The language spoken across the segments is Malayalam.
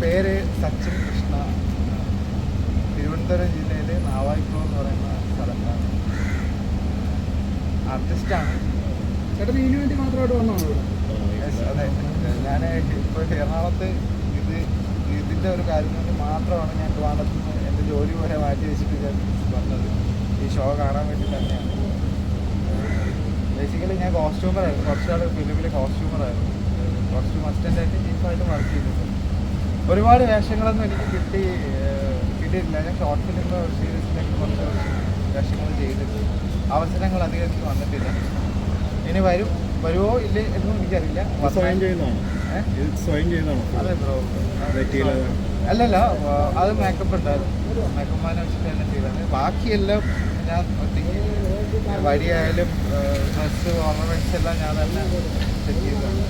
പേര് സച്ചിൻ കൃഷ്ണ. തിരുവനന്തപുരം ജില്ലയിലെ നാവായിക്കുളം എന്ന് പറയുന്ന സ്ഥലത്താണ്. ആർട്ടിസ്റ്റാണ് ചേട്ടൻ ഇതിനു വേണ്ടി മാത്രമായിട്ട് വന്നതാണോ അതെ. ഞാൻ ഇപ്പോൾ എറണാകുളത്ത് ഇത് ഇതിന്റെ ഒരു കാര്യം കൊണ്ട് മാത്രമാണ് ഞാൻ ട്രിവാണ്ടത്ത് നിന്ന് എന്റെ ജോലി പോലെ മാറ്റി വെച്ചിട്ട് ഞാൻ വന്നത്. ഈ ഷോ കാണാൻ വേണ്ടി തന്നെയാണ്. ബേസിക്കലി ഞാൻ കോസ്റ്റ്യൂമറായിരുന്നു കുറച്ചാൾ ഫിലിമിൽ കോസ്റ്റ്യൂമറായിരുന്നു കോസ്റ്റ്യൂം അസിസ്റ്റന്റായിട്ട് ചീഫായിട്ട് വർക്ക് ചെയ്തിട്ടുണ്ട്. ഒരുപാട് വേഷങ്ങളൊന്നും എനിക്ക് കിട്ടി കിട്ടിയിട്ടില്ല. ഞാൻ ഷോർട്ട് ഫിലിം സീരീസിലേക്ക് കുറച്ച് വേഷങ്ങൾ ചെയ്തിട്ടുണ്ട്. അവസരങ്ങൾ അധികം എനിക്ക് വന്നിട്ടില്ല. ഇനി വരും. വരുമോ ഇല്ലേ എന്നും എനിക്കറിയില്ല. സ്വയം ചെയ്യുന്നതാണോ? അതെ ബ്രോ. അല്ലല്ല അത് മേക്കപ്പ് ഉണ്ടായിരുന്നു. മേക്കപ്പ് മാനെ വെച്ചിട്ട് തന്നെ ചെയ്തത് ബാക്കിയെല്ലാം ഞാൻ ഒറ്റയ്ക്ക് വടിയായാലും ഡ്രസ്സ് ഓർണമെന്റ്സ് എല്ലാം ഞാൻ തന്നെ സെറ്റ് ചെയ്തതാണ്.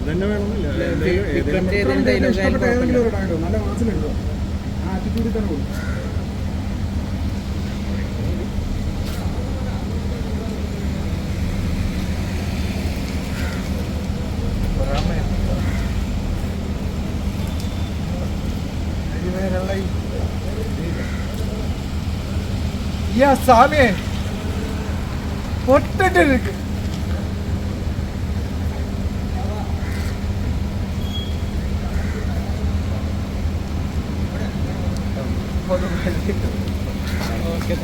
ഇതന്നെ വേണമെന്നില്ല. നല്ല മനസ്സിലുണ്ടോ ആ ആറ്റിറ്റ്യൂഡിൽ തന്നെ കൊടുക്കും ஏன் சாமி பொட்டுட்டு இருக்கு ஓகே